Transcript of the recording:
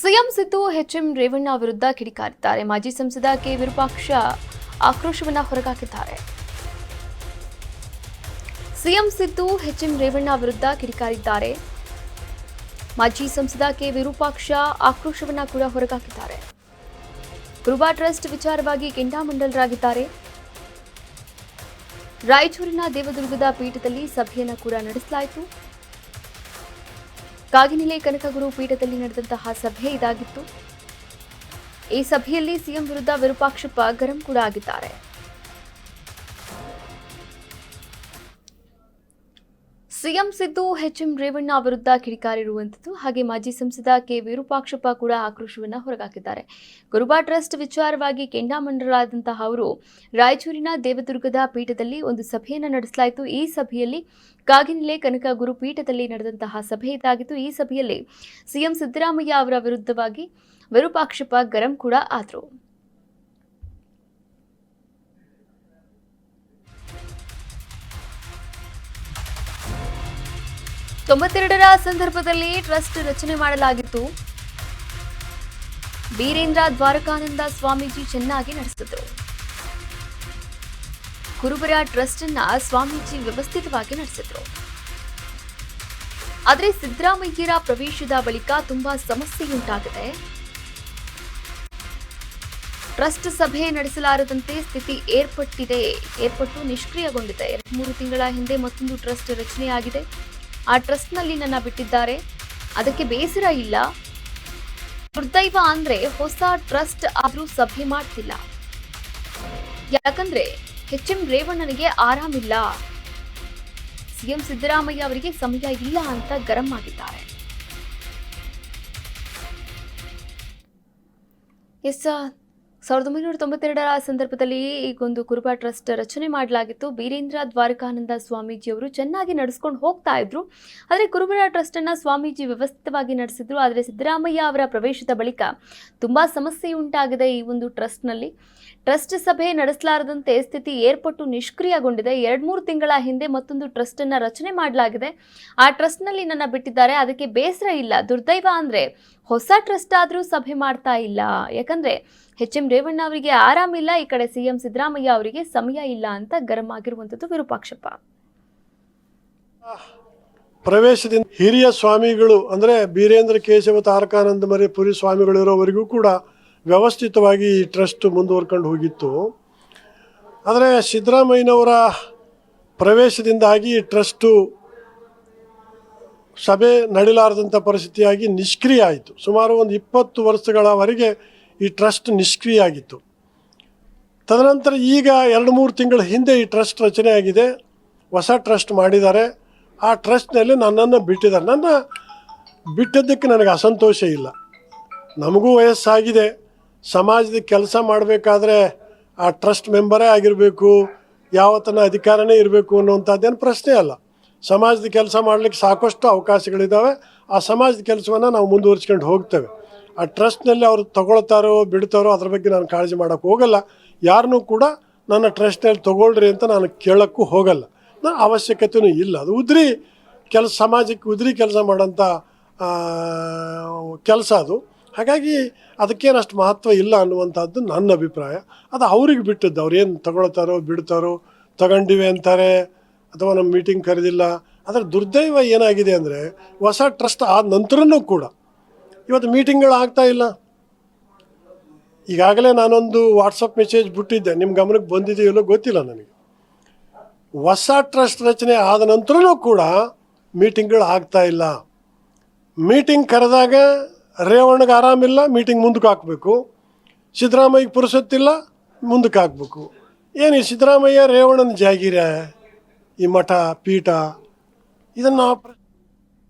CM Siddu HM Revanna ವಿರುದ್ಧ ಕಿಡಿಕಾರಿದ್ದಾರೆ. ಮಾಜಿ ಸಂಸದ ಕೆ ವಿರೂಪಾಕ್ಷ ಆಕ್ರೋಶವನ್ನ ಹೊರಗಾಕಿದ್ದಾರೆ. ಸಿಎಂ ಸಿದ್ದು ಎಚ್ಎಂ ರೇವಣ್ಣ ವಿರುದ್ಧ ಕಿಡಿಕಾರಿದ್ದಾರೆ. ಮಾಜಿ ಸಂಸದ ಕೆ ವಿರೂಪಾಕ್ಷ ಆಕ್ರೋಶವನ್ನ ಕೂಡ ಹೊರಗಾಕಿದ್ದಾರೆ. ಕುರುಬಾ ಟ್ರಸ್ಟ್ ವಿಚಾರವಾಗಿ ಕೆಂಡಾಮಂಡಲರಾಗಿದ್ದಾರೆ. ರಾಯಚೂರಿನ ದೇವದುರ್ಗದ ಪೀಠದಲ್ಲಿ ಸಭೆಯನ್ನು ಕೂಡ ನಡೆಸಲಾಯಿತು. ಕಾಗಿನೆಲೆ ಕನಕಗುರು ಪೀಠದಲ್ಲಿ ನಡೆದಂತಹ ಸಭೆ ಇದಾಗಿತ್ತು. ಈ ಸಭೆಯಲ್ಲಿ ಸಿಎಂ ವಿರುದ್ಧ ವಿರೂಪಾಕ್ಷಪ್ಪ ಗರಂ ಕೂಡ ಆಗಿದ್ದಾರೆ. ಸಿಎಂ ಸಿದ್ದು, ಎಚ್ಎಂ ರೇವಣ್ಣ ವಿರುದ್ಧ ಕಿಡಿಕಾರಿರುವಂಥದ್ದು ಹಾಗೆ ಮಾಜಿ ಸಂಸದ ಕೆ. ವಿರೂಪಾಕ್ಷಪ್ಪ ಕೂಡ ಆಕ್ರೋಶವನ್ನ ಹೊರಗಾಕಿದ್ದಾರೆ. ಗುರುಬಾ ಟ್ರಸ್ಟ್ ವಿಚಾರವಾಗಿ ಕೆಂಡಾಮಂಡಲರಾದಂತಹ ಅವರು, ರಾಯಚೂರಿನ ದೇವದುರ್ಗದ ಪೀಠದಲ್ಲಿ ಒಂದು ಸಭೆಯನ್ನು ನಡೆಸಲಾಯಿತು. ಈ ಸಭೆಯಲ್ಲಿ ಕಾಗಿನೆಲೆ ಕನಕ ಗುರು ಪೀಠದಲ್ಲಿ ನಡೆದಂತಹ ಸಭೆ ಇದಾಗಿತ್ತು. ಈ ಸಭೆಯಲ್ಲಿ ಸಿಎಂ ಸಿದ್ದರಾಮಯ್ಯ ಅವರ ವಿರುದ್ಧವಾಗಿ ವಿರೂಪಾಕ್ಷಪ್ಪ ಗರಂ ಕೂಡ ಆದರು. ತೊಂಬತ್ತೆರಡರ ಸಂದರ್ಭದಲ್ಲಿ ಟ್ರಸ್ಟ್ ರಚನೆ ಮಾಡಲಾಗಿತ್ತು. ಬೀರೇಂದ್ರ ದ್ವಾರಕಾನಂದ ಸ್ವಾಮೀಜಿ ಚೆನ್ನಾಗಿ ನಡೆಸಿದ್ರು. ಕುರುಬರ ಟ್ರಸ್ಟ್ ಅನ್ನ ಸ್ವಾಮೀಜಿ ವ್ಯವಸ್ಥಿತವಾಗಿ ನಡೆಸಿದ್ರು. ಆದರೆ ಸಿದ್ದರಾಮಯ್ಯರ ಪ್ರವೇಶದ ಬಳಿಕ ತುಂಬಾ ಸಮಸ್ಯೆಯುಂಟಾಗಿದೆ ಟ್ರಸ್ಟ್ ಸಭೆ ನಡೆಸಲಾರದಂತೆ ಸ್ಥಿತಿ ಏರ್ಪಟ್ಟಿದೆ. ಏರ್ಪಟ್ಟು ನಿಷ್ಕ್ರಿಯಗೊಂಡಿದೆ. ಮೂರು ತಿಂಗಳ ಹಿಂದೆ ಮತ್ತೊಂದು ಟ್ರಸ್ಟ್ ರಚನೆಯಾಗಿದೆ. ಆ ಟ್ರಸ್ಟ್ನಲ್ಲಿ ನನ್ನ ಬಿಟ್ಟಿದ್ದಾರೆ. ಅದಕ್ಕೆ ಬೇಸರ ಇಲ್ಲ. ದುರ್ದೈವ ಅಂದ್ರೆ ಹೊಸ ಟ್ರಸ್ಟ್ ಆದ್ರೂ ಸಭೆ ಮಾಡ್ತಿಲ್ಲ. ಯಾಕಂದ್ರೆ ಎಚ್ ಎಂ ರೇವಣ್ಣನಿಗೆ ಆರಾಮಿಲ್ಲ. ಸಿಎಂ ಸಿದ್ದರಾಮಯ್ಯ ಅವರಿಗೆ ಸಮಯ ಇಲ್ಲ ಅಂತ ಗರಂ ಆಗಿದ್ದಾರೆ. ಎಸ್ ಸಾವಿರದ ಒಂಬೈನೂರ ತೊಂಬತ್ತೆರಡರ ಸಂದರ್ಭದಲ್ಲಿ ಈಗೊಂದು ಕುರುಬ ಟ್ರಸ್ಟ್ ರಚನೆ ಮಾಡಲಾಗಿತ್ತು. ಬೀರೇಂದ್ರ ದ್ವಾರಕಾನಂದ ಸ್ವಾಮೀಜಿಯವರು ಚೆನ್ನಾಗಿ ನಡೆಸ್ಕೊಂಡು ಹೋಗ್ತಾ ಇದ್ರು. ಆದರೆ ಕುರುಬರ ಟ್ರಸ್ಟನ್ನು ಸ್ವಾಮೀಜಿ ವ್ಯವಸ್ಥಿತವಾಗಿ ನಡೆಸಿದ್ರು. ಆದರೆ ಸಿದ್ದರಾಮಯ್ಯ ಅವರ ಪ್ರವೇಶದ ಬಳಿಕ ತುಂಬ ಸಮಸ್ಯೆ ಉಂಟಾಗಿದೆ ಈ ಒಂದು ಟ್ರಸ್ಟ್ನಲ್ಲಿ ಟ್ರಸ್ಟ್ ಸಭೆ ನಡೆಸಲಾರದಂತೆ ಸ್ಥಿತಿ ಏರ್ಪಟ್ಟು ನಿಷ್ಕ್ರಿಯಗೊಂಡಿದೆ. ಎರಡು ಮೂರು ತಿಂಗಳ ಹಿಂದೆ ಮತ್ತೊಂದು ಟ್ರಸ್ಟನ್ನು ರಚನೆ ಮಾಡಲಾಗಿದೆ. ಆ ಟ್ರಸ್ಟ್ನಲ್ಲಿ ನನ್ನ ಬಿಟ್ಟಿದ್ದಾರೆ. ಅದಕ್ಕೆ ಬೇಸರ ಇಲ್ಲ. ದುರ್ದೈವ ಅಂದರೆ ಹೊಸ ಟ್ರಸ್ಟ್ ಆದರೂ ಸಭೆ ಮಾಡ್ತಾ ಇಲ್ಲ. ಯಾಕಂದರೆ ಎಚ್ ಎಂ ರೇವಣ್ಣ ಅವರಿಗೆ ಆರಾಮಿಲ್ಲ ಈ ಕಡೆ ಸಿ ಎಂ ಸಿದ್ದರಾಮಯ್ಯ ಅವರಿಗೆ ಸಮಯ ಇಲ್ಲ ಅಂತ ಗರಂ ಆಗಿರುವಂಥದ್ದು ವಿರೂಪಾಕ್ಷಪ್ಪ. ಪ್ರವೇಶದಿಂದ ಹಿರಿಯ ಸ್ವಾಮಿಗಳು, ಅಂದರೆ ಬೀರೇಂದ್ರ ಕೇಶವ ತಾರಕಾನಂದ ಮರಿ ಪುರಿ ಸ್ವಾಮಿಗಳು ಇರೋವರೆಗೂ ಕೂಡ ವ್ಯವಸ್ಥಿತವಾಗಿ ಈ ಟ್ರಸ್ಟ್ ಮುಂದುವರ್ಕೊಂಡು ಹೋಗಿತ್ತು. ಆದರೆ ಸಿದ್ದರಾಮಯ್ಯನವರ ಪ್ರವೇಶದಿಂದಾಗಿ ಈ ಟ್ರಸ್ಟು ಸಭೆ ನಡಿಲಾರದಂಥ ಪರಿಸ್ಥಿತಿಯಾಗಿ ನಿಷ್ಕ್ರಿಯ ಆಯಿತು. ಸುಮಾರು ಒಂದು ಇಪ್ಪತ್ತು ವರ್ಷಗಳವರೆಗೆ ಈ ಟ್ರಸ್ಟ್ ನಿಷ್ಕ್ರಿಯ ಆಗಿತ್ತು. ತದನಂತರ ಈಗ ಎರಡು ಮೂರು ತಿಂಗಳ ಹಿಂದೆ ಈ ಟ್ರಸ್ಟ್ ರಚನೆ ಆಗಿದೆ ಹೊಸ ಟ್ರಸ್ಟ್ ಮಾಡಿದ್ದಾರೆ. ಆ ಟ್ರಸ್ಟ್ನಲ್ಲಿ ನನ್ನನ್ನು ಬಿಟ್ಟಿದ್ದಾರೆ. ನನ್ನ ಬಿಟ್ಟಿದ್ದಕ್ಕೆ ನನಗೆ ಅಸಂತೋಷ ಇಲ್ಲ. ನಮಗೂ ವಯಸ್ಸಾಗಿದೆ. ಸಮಾಜದ ಕೆಲಸ ಮಾಡಬೇಕಾದ್ರೆ ಆ ಟ್ರಸ್ಟ್ ಮೆಂಬರೇ ಆಗಿರಬೇಕು. ಯಾವತ್ತನ ಅಧಿಕಾರನೇ ಇರಬೇಕು ಅನ್ನುವಂಥದ್ದೇನು ಪ್ರಶ್ನೆ ಅಲ್ಲ. ಸಮಾಜದ ಕೆಲಸ ಮಾಡಲಿಕ್ಕೆ ಸಾಕಷ್ಟು ಅವಕಾಶಗಳಿದ್ದಾವೆ ಆ ಸಮಾಜದ ಕೆಲಸವನ್ನು ನಾವು ಮುಂದುವರಿಸ್ಕೊಂಡು ಹೋಗ್ತೇವೆ. ಆ ಟ್ರಸ್ಟ್ನಲ್ಲಿ ಅವರು ತಗೊಳ್ತಾರೋ, ಬಿಡ್ತಾರೋ ಅದ್ರ ಬಗ್ಗೆ ನಾನು ಕಾಳಜಿ ಮಾಡೋಕ್ಕೆ ಹೋಗಲ್ಲ. ಯಾರನ್ನೂ ಕೂಡ ನನ್ನ ಟ್ರಸ್ಟ್ನಲ್ಲಿ ತಗೊಳ್ರಿ ಅಂತ ನಾನು ಕೇಳೋಕ್ಕೂ ಹೋಗಲ್ಲ. ನಾನು ಅವಶ್ಯಕತೆಯೂ ಇಲ್ಲ. ಅದು ಉದ್ರಿ ಕೆಲಸ ಸಮಾಜಕ್ಕೆ ಉದ್ರಿ ಕೆಲಸ ಮಾಡೋಂಥ ಕೆಲಸ ಅದು. ಹಾಗಾಗಿ ಅದಕ್ಕೇನಷ್ಟು ಮಹತ್ವ ಇಲ್ಲ ಅನ್ನುವಂಥದ್ದು ನನ್ನ ಅಭಿಪ್ರಾಯ. ಅದು ಅವ್ರಿಗೆ ಬಿಟ್ಟದ್ದು. ಏನು ತಗೊಳ್ತಾರೋ, ಬಿಡ್ತಾರೋ, ತಗೊಂಡಿವೆ ಅಂತಾರೆ. ಅಥವಾ ನಮ್ಮ ಮೀಟಿಂಗ್ ಕರೆದಿಲ್ಲ. ಅದರ ದುರ್ದೈವ ಏನಾಗಿದೆ ಅಂದರೆ ಹೊಸ ಟ್ರಸ್ಟ್ ಆದ ನಂತರನೂ ಕೂಡ ಇವತ್ತು ಮೀಟಿಂಗ್ಗಳು ಆಗ್ತಾ ಇಲ್ಲ. ಈಗಾಗಲೇ ನಾನೊಂದು ವಾಟ್ಸಪ್ ಮೆಸೇಜ್ ಬಿಟ್ಟಿದ್ದೆ. ನಿಮ್ಮ ಗಮನಕ್ಕೆ ಬಂದಿದೆಯಲ್ಲೋ ಗೊತ್ತಿಲ್ಲ ನನಗೆ. ಹೊಸ ಟ್ರಸ್ಟ್ ರಚನೆ ಆದ ನಂತರನೂ ಕೂಡ ಮೀಟಿಂಗ್ಗಳು ಆಗ್ತಾ ಇಲ್ಲ. ಮೀಟಿಂಗ್ ಕರೆದಾಗ ರೇವಣ್ಣಗೆ ಆರಾಮಿಲ್ಲ ಮೀಟಿಂಗ್ ಮುಂದಕ್ಕೆ ಹಾಕಬೇಕು. ಸಿದ್ದರಾಮಯ್ಯಗೆ ಪುರುಸೊತ್ತಿಲ್ಲ ಮುಂದಕ್ಕೆ ಹಾಕಬೇಕು. ಏನು ಸಿದ್ದರಾಮಯ್ಯ, ರೇವಣ್ಣನ ಜಾಗೀರ? ಈ ಮಠ ಪೀಠ ಇದನ್ನು